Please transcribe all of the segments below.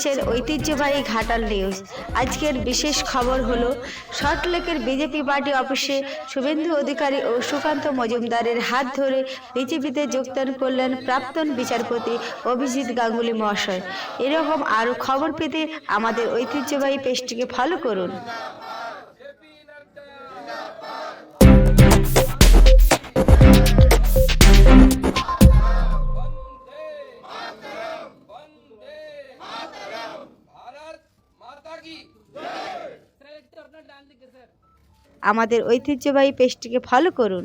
দেখছেন ঐতিহ্যবাহী ঘাটাল নিউজ আজকের বিশেষ খবর হল সল্টলেকের বিজেপি পার্টি অফিসে শুভেন্দু অধিকারী ও সুকান্ত মজুমদারের হাত ধরে বিজেপিতে যোগদান করলেন প্রাক্তন বিচারপতি অভিজিৎ গাঙ্গুলি মহাশয়। এরকম আরও খবর পেতে আমাদের ঐতিহ্যবাহী পেজটিকে ফলো করুন। আমাদের ঐতিহ্যবাহী পেজটিকে ফলো করুন।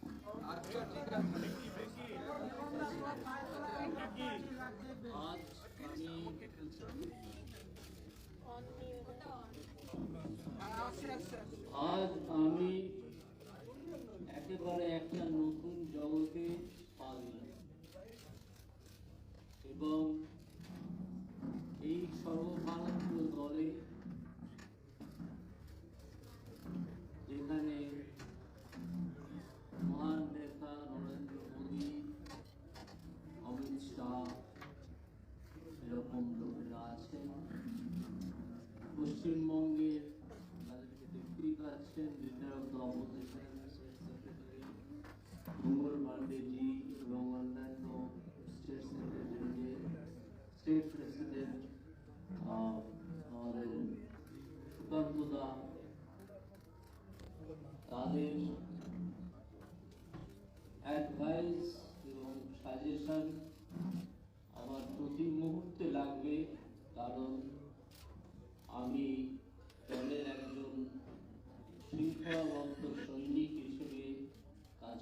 আজ আমি একেবারে একটা নতুন জগতে এবং এই সর্বভারতীয় দলে যেখানে মহান নেতা নরেন্দ্র মোদী, অমিত শাহ এরকম লোকেরা আছেন পশ্চিমবঙ্গের তাদেরকে দেখতেই পাচ্ছেন leader of the opposition Mangal Pandeji এবং অন্যান্য স্টেট সেক্রেটারি স্টেট প্রেসিডেন্ট আমাদের সুকান্ত দা তাদের অ্যাডভাইস এবং সাজেশন আমার প্রতি মুহূর্তে লাগবে কারণ আমি শৃঙ্খলাবদ্ধ সৈনিক হিসেবে কাজ